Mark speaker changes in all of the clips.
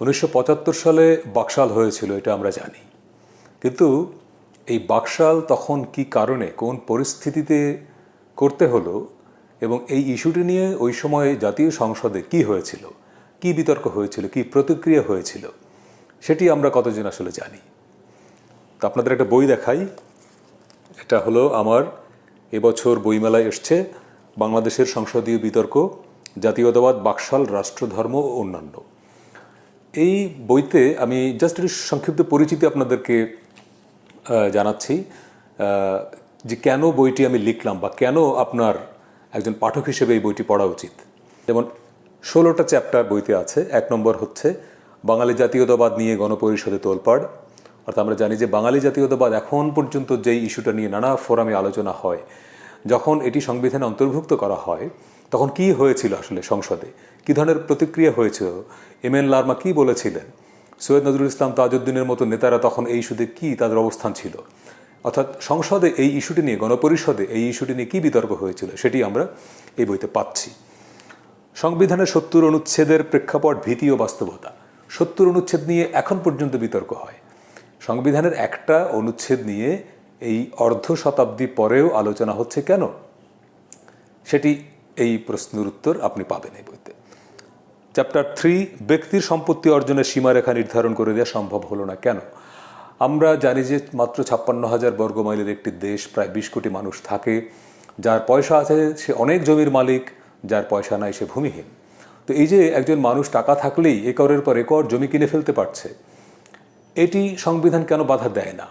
Speaker 1: উনিশশো পঁচাত্তর সালে বাকশাল হয়েছিল, এটা আমরা জানি। কিন্তু এই বাকশাল তখন কি কারণে, কোন পরিস্থিতিতে করতে হলো এবং এই ইস্যুটি নিয়ে ওই সময় জাতীয় সংসদে কি হয়েছিল, কি বিতর্ক হয়েছিল, কি প্রতিক্রিয়া হয়েছিল, সেটি আমরা কতজন আসলে জানি। তো আপনাদের একটা বই দেখাই। এটা হলো আমার, এবছর বইমেলায় এসছে বাংলাদেশের সংসদীয় বিতর্ক, জাতীয়তাবাদ, বাকশাল, রাষ্ট্রধর্ম ও অন্যান্য। এই বইতে আমি জাস্ট একটু সংক্ষিপ্ত পরিচিতি আপনাদেরকে জানাচ্ছি যে কেন বইটি আমি লিখলাম বা কেন আপনার একজন পাঠক হিসেবে এই বইটি পড়া উচিত। যেমন, ষোলোটা চ্যাপ্টার বইতে আছে, এক নম্বর হচ্ছে, বাঙালি জাতীয়তাবাদ নিয়ে গণপরিষদে তোলপাড়। অর্থাৎ আমরা জানি যে বাঙালি জাতীয়তাবাদ এখন পর্যন্ত যেই ইস্যুটা নিয়ে নানা ফোরামে আলোচনা হয়, যখন এটি সংবিধানে অন্তর্ভুক্ত করা হয় তখন কি হয়েছিল আসলে সংসদে? কী ধরনের প্রতিক্রিয়া হয়েছিল? এম এন লার্মা কী বলেছিলেন? সৈয়দ নজরুল ইসলাম তাজউদ্দিনের মতো নেতারা তখন এই ইস্যুতে কী তাদের অবস্থান ছিল? অর্থাৎ সংসদে এই ইস্যুটি নিয়ে, গণপরিষদে এই ইস্যুটি নিয়ে কী বিতর্ক হয়েছিল সেটি আমরা এই বইতে পাচ্ছি। সংবিধানের সত্তর অনুচ্ছেদের প্রেক্ষাপট, ভীতি ও বাস্তবতা। সত্তর অনুচ্ছেদ নিয়ে এখন পর্যন্ত বিতর্ক হয়। সংবিধানের একটা অনুচ্ছেদ নিয়ে এই অর্ধ শতাব্দী পরেও আলোচনা হচ্ছে কেন? সেটি এই প্রশ্নের উত্তর আপনি পাবেন এই বইতে। চ্যাপ্টার থ্রি ব্যক্তির সম্পত্তি অর্জনের সীমারেখা নির্ধারণ করে দেওয়া সম্ভব হলো না। কেন? আমরা জানি যে মাত্র ছাপ্পান্ন হাজার বর্গমাইলের একটি দেশ প্রায় বিশ কোটি মানুষ থাকে। যার পয়সা আছে সে অনেক জমির মালিক, যার পয়সা নাই সে ভূমিহীন। তো এই যে একজন মানুষ টাকা থাকলেই একরের পর একর জমি কিনে ফেলতে পারছে, এটি সংবিধান কেন বাধা দেয় না?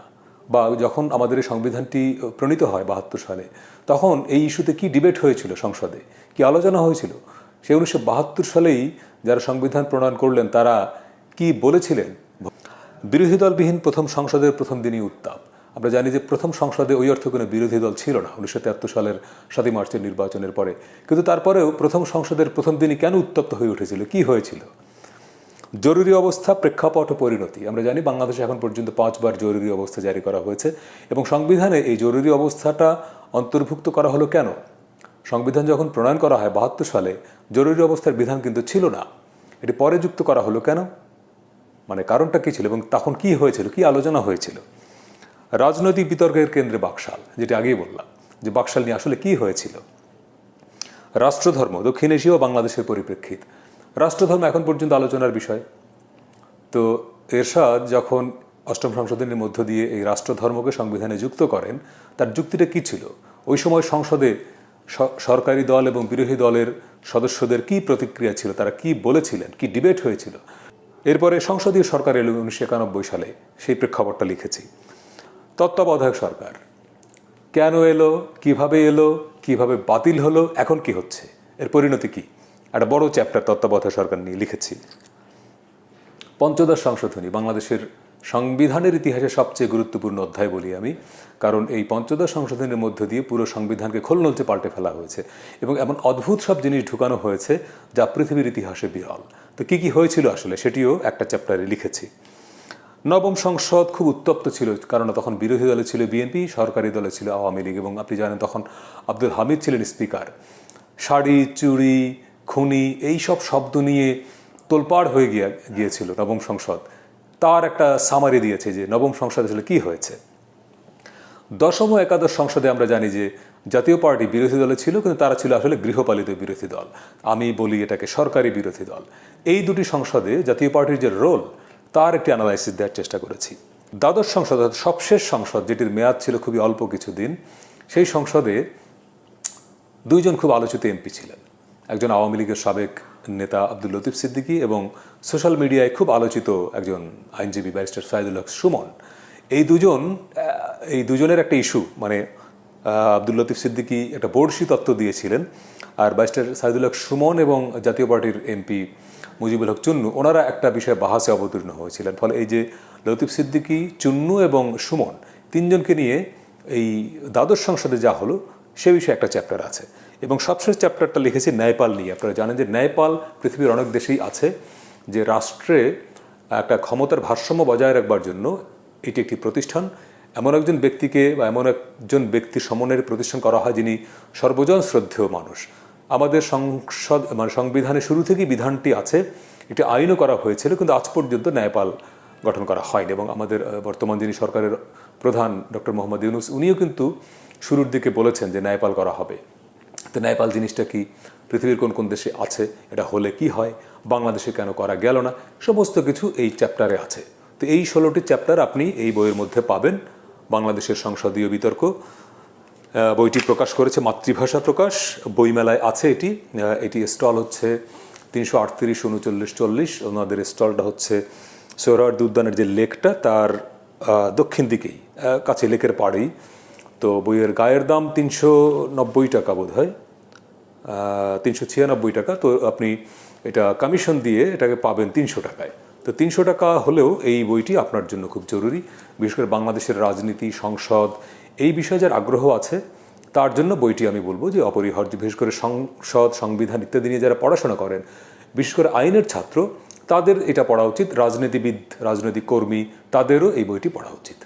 Speaker 1: বা যখন আমাদের এই সংবিধানটি প্রণীত হয় বাহাত্তর সালে, তখন এই ইস্যুতে কি ডিবেট হয়েছিল সংসদে? কি আলোচনা হয়েছিল? সে উনিশশো বাহাত্তর সালেই যারা সংবিধান প্রণয়ন করলেন, তারা কি বলেছিলেন? বিরোধী দলবিহীন প্রথম সংসদের প্রথম দিনই উত্তাপ। আমরা জানি যে প্রথম সংসদে ওই অর্থে কোনো বিরোধী দল ছিল না, উনিশশো তেহাত্তর সালের সাতই মার্চের নির্বাচনের পরে। কিন্তু তারপরেও প্রথম সংসদের প্রথম দিনই কেন উত্তপ্ত হয়ে উঠেছিল? কি হয়েছিল? জরুরি অবস্থা, প্রেক্ষাপট পরিণতি। আমরা জানি বাংলাদেশে এখন পর্যন্ত পাঁচবার জরুরি অবস্থা জারি করা হয়েছে এবং সংবিধানে এই জরুরি অবস্থাটা অন্তর্ভুক্ত করা হলো কেন? সংবিধান যখন প্রণয়ন করা হয় বাহাত্তর সালে, জরুরি অবস্থার বিধান কিন্তু ছিল না। এটি পরে যুক্ত করা হলো কেন? মানে কারণটা কী ছিল এবং তখন কি হয়েছিল, কি আলোচনা হয়েছিল? রাজনৈতিক বিতর্কের কেন্দ্রে বাকশাল, যেটি আগেই বললাম, যে বাকশাল নিয়ে আসলে কি হয়েছিল? রাষ্ট্রধর্ম, দক্ষিণ এশীয় বাংলাদেশের পরিপ্রেক্ষিত রাষ্ট্রধর্ম এখন পর্যন্ত আলোচনার বিষয়। তো এরশাদ যখন অষ্টম সংশোধনের মধ্য দিয়ে এই রাষ্ট্রধর্মকে সংবিধানে যুক্ত করেন, তার যুক্তিটা কি ছিল? ওই সময় সংসদে সরকারি দল এবং বিরোধী দলের সদস্যদের কি প্রতিক্রিয়া ছিল? তারা কি বলেছিলেন? কি ডিবেট হয়েছিল? এরপরে সংসদীয় সরকার এলো উনিশশো একানব্বই সালে, সেই প্রেক্ষাপটটা লিখেছি। তত্ত্বাবধায়ক সরকার, কেন এলো? কীভাবে এলো? কীভাবে বাতিল হলো? এখন কি হচ্ছে? এর পরিণতি কি? একটা বড় চ্যাপ্টার তত্ত্বাবধায়ক সরকার নিয়ে লিখেছি। পঞ্চদশ সংশোধনী, বাংলাদেশের সংবিধানের ইতিহাসে সবচেয়ে গুরুত্বপূর্ণ অধ্যায় বলি আমি, কারণ এই পঞ্চদশ সংশোধনের মধ্য দিয়ে পুরো সংবিধানকে খোলনলচে পাল্টে ফেলা হয়েছে এবং এমন অদ্ভুত সব জিনিস ঢুকানো হয়েছে যা পৃথিবীর ইতিহাসে বিরল। তো কি কি হয়েছিল আসলে সেটিও একটা চ্যাপ্টারে লিখেছি। নবম সংসদ খুব উত্তপ্ত ছিল, কারণ তখন বিরোধী দলে ছিল বিএনপি সরকারি দলে ছিল আওয়ামী লীগ এবং আপনি জানেন তখন আব্দুল হামিদ ছিলেন স্পিকার শাড়ি, চুড়ি খুনি, এই সব শব্দ নিয়ে তোলপাড় হয়ে গিয়ে, গিয়েছিল নবম সংসদ। তার একটা সামারি দিয়েছে যে, নবম সংসদ আসলে কি হয়েছে? দশম একাদশ সংসদে আমরা জানি যে, জাতীয় পার্টি বিরোধী দলে ছিল, কিন্তু তারা ছিল আসলে গৃহপালিত বিরোধী দল। আমি বলি এটাকে সরকারি বিরোধী দল। এই দুটি সংসদে জাতীয় পার্টির যে রোল তার একটি অ্যানালাইসিস দেওয়ার চেষ্টা করেছি। দ্বাদশ সংসদ অর্থাৎ সবশেষ সংসদ, যেটির মেয়াদ ছিল খুবই অল্প কিছুদিন, সেই সংসদে দুইজন খুব আলোচিত এমপি ছিলেন। একজন আওয়ামী লীগের সাবেক নেতা আব্দুল লতিফ সিদ্দিকী এবং সোশ্যাল মিডিয়ায় খুব আলোচিত একজন আইনজীবী ব্যারিস্টার সাইদুল হক সুমন। এই দুজন এই দুজনের একটা ইস্যু মানে আব্দুল লতিফ সিদ্দিকী একটা বর্ষি তত্ত্ব দিয়েছিলেন আর ব্যারিস্টার সাইদুল হক সুমন এবং জাতীয় পার্টির এমপি মুজিবুল হক চুন্নু, ওনারা একটা বিষয়ে বাহাসে অবতীর্ণ হয়েছিলেন। ফলে এই যে লতিফ সিদ্দিকী, চুন্নু এবং সুমন, তিনজনকে নিয়ে এই দ্বাদশ সংসদে যা হলো, সে বিষয়ে একটা চ্যাপ্টার আছে। এবং সবশেষ চ্যাপ্টারটা লিখেছি ন্যায়পাল নিয়ে। আপনারা জানেন যে ন্যায়পাল পৃথিবীর অনেক দেশেই আছে যে রাষ্ট্রে একটা ক্ষমতার ভারসাম্য বজায় রাখবার জন্য এটি একটি প্রতিষ্ঠান। এমন একজন ব্যক্তিকে বা এমন একজন ব্যক্তি সমন্বয়ের প্রতিষ্ঠান করা হয় যিনি সর্বজন শ্রদ্ধেয় মানুষ। আমাদের সংসদ মানে সংবিধানের শুরু থেকেই বিধানটি আছে, এটা আইনও করা হয়েছিল, কিন্তু আজ পর্যন্ত ন্যায়পাল গঠন করা হয়নি এবং আমাদের বর্তমান যিনি সরকারের প্রধান ডক্টর মোহাম্মদ ইউনুস, উনিও কিন্তু শুরুর দিকে বলেছেন যে ন্যায়পাল করা হবে। তো ন্যায়পাল জিনিসটা কি? পৃথিবীর কোন কোন দেশে আছে? এটা হলে কি হয়? বাংলাদেশে কেন করা গেল না? সমস্ত কিছু এই চ্যাপ্টারে আছে। তো এই ষোলোটি চ্যাপ্টার আপনি এই বইয়ের মধ্যে পাবেন। বাংলাদেশের সংসদীয় বিতর্ক বইটি প্রকাশ করেছে মাতৃভাষা প্রকাশ। বইমেলায় আছে এটি। এটি স্টল হচ্ছে তিনশো আটত্রিশ, উনচল্লিশ, চল্লিশ। ওনাদের স্টলটা হচ্ছে সোহরাওয়ার্দী উদ্যানের যে লেকটা, তার দক্ষিণ দিকেই কাছে লেকের পাড়েই। তো বইয়ের গায়ের দাম তিনশো নব্বই টাকা বোধ হয় তিনশো ছিয়ানব্বই টাকা। তো আপনি এটা কমিশন দিয়ে এটাকে পাবেন তিনশো টাকায়। তো তিনশো টাকা হলেও এই বইটি আপনার জন্য খুব জরুরি। বিশেষ করে বাংলাদেশের রাজনীতি, সংসদ, এই বিষয়ে যার আগ্রহ আছে, তার জন্য বইটি আমি বলব যে অপরিহার্য। বিশেষ করে সংসদ, সংবিধান ইত্যাদি নিয়ে যারা পড়াশোনা করেন, বিশেষ করে আইনের ছাত্র, তাদের এটা পড়া উচিত। রাজনীতিবিদ, রাজনৈতিক কর্মী, তাদেরও এই বইটি পড়া উচিত।